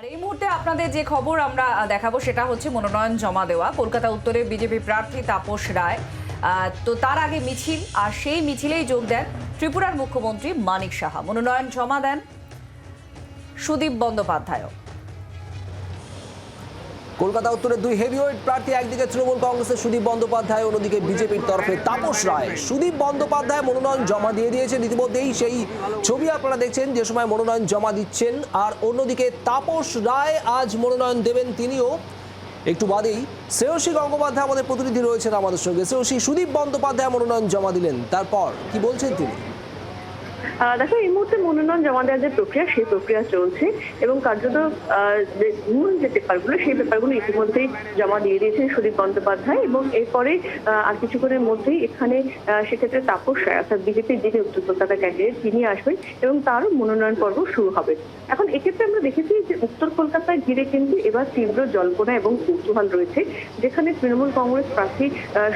আর এই মুহূর্তে আপনাদের যে খবর আমরা দেখাবো সেটা হচ্ছে মনোনয়ন জমা দেওয়া। কলকাতা উত্তরে বিজেপি প্রার্থী তাপস রায়। তো তার আগে মিছিল, আর সেই মিছিলেই যোগ দেন ত্রিপুরার মুখ্যমন্ত্রী মানিক সাহা। মনোনয়ন জমা দেন সুদীপ বন্দ্যোপাধ্যায়ও। কলকাতা উত্তরের দুই হেভিওয়েট প্রার্থী, একদিকে তৃণমূল কংগ্রেসের সুদীপ বন্দ্যোপাধ্যায়, অন্যদিকে বিজেপির তরফে তাপস রায়। সুদীপ বন্দ্যোপাধ্যায় মনোনয়ন জমা দিয়ে দিয়েছেন ইতিমধ্যেই। সেই ছবি আপনারা দেখছেন, যে সময় মনোনয়ন জমা দিচ্ছেন। আর অন্যদিকে তাপস রায় আজ মনোনয়ন দেবেন তিনিও। একটু বাদেই শ্রেয়সী গঙ্গোপাধ্যায় আমাদের প্রতিনিধি রয়েছেন আমাদের সঙ্গে। শ্রেয়সী, সুদীপ বন্দ্যোপাধ্যায় মনোনয়ন জমা দিলেন। তারপর কি বলছেন তিনি? দেখো, এই মুহূর্তে মনোনয়ন জমা দেওয়ার যে প্রক্রিয়া, সেই প্রক্রিয়া চলছে এবং কার্যত যে মূল যে পেপারগুলো, সেই পেপারগুলো ইতিমধ্যেই জমা দিয়ে দিয়েছেন সুদীপ বন্দ্যোপাধ্যায় এবং এরপরে আর কিছুক্ষণের মধ্যেই এখানে সেক্ষেত্রে তাপস রায়, অর্থাৎ বিজেপির যিনি উত্তর কলকাতা ক্যান্ডিডেট তিনি আসবেন এবং তারও মনোনয়ন পর্ব শুরু হবে। এখন এক্ষেত্রে আমরা দেখেছি যে উত্তর কলকাতায় ঘিরে কিন্তু এবার তীব্র জল্পনা এবং কৌতূহল রয়েছে, যেখানে তৃণমূল কংগ্রেস প্রার্থী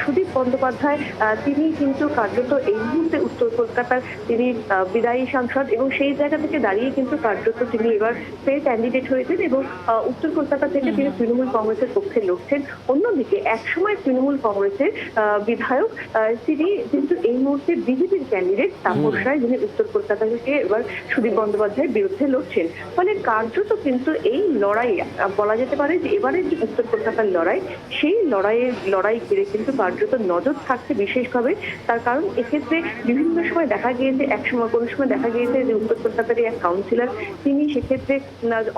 সুদীপ বন্দ্যোপাধ্যায় তিনি কিন্তু কার্যত এই মুহূর্তে উত্তর কলকাতার তিনি বিদায়ী সাংসদ এবং সেই জায়গা থেকে দাঁড়িয়ে কিন্তু কার্যত তিনি এবার ফের ক্যান্ডিডেট হয়েছেন এবং আহ, উত্তর কলকাতা থেকে তিনি তৃণমূল কংগ্রেসের পক্ষে লড়ছেন। অন্যদিকে একসময় তৃণমূল কংগ্রেসের আহ, বিধায়ক আহ, তিনি কিন্তু এই মুহূর্তে বিজেপির ক্যান্ডিডেট তাপস রায় যিনি উত্তর কলকাতা থেকে এবার সুদীপ বন্দ্যোপাধ্যায়ের বিরুদ্ধে লড়ছেন। ফলে কার্যত কিন্তু এই লড়াই বলা যেতে পারে যে এবারের যে উত্তর কলকাতার লড়াই সেই লড়াইয়ের লড়াই ঘিরে কিন্তু কার্যত নজর থাকছে বিশেষভাবে। তার কারণ এক্ষেত্রে বিভিন্ন সময় দেখা গিয়েছে এক সময় কোনো সময় দেখা গিয়েছে যে উত্তর কলকাতার এক কাউন্সিলর তিনি সেক্ষেত্রে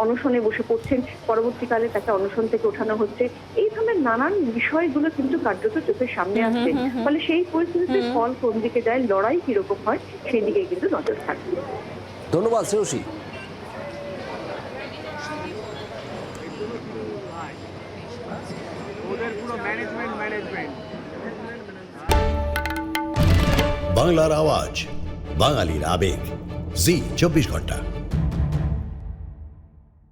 অনশনে বসে পড়ছেন। পরবর্তীকালে তাকে অনশন থেকে ওঠানো হচ্ছে। এই ধরনের নানান বিষয়গুলো কিন্তু কার্যত চোখের সামনে আসছে। ফলে সেই পরিস্থিতিতে ফল কোন দিকে যায় লড়াই কীরকম হয় সেই দিকে কিন্তু নজর থাকবে। ধন্যবাদ শ্রেয়সী। ওদের পুরো ম্যানেজমেন্ট ম্যানেজমেন্ট বাংলার আওয়াজ বাঙালির আবেগ। জি চব্বিশ ঘণ্টা।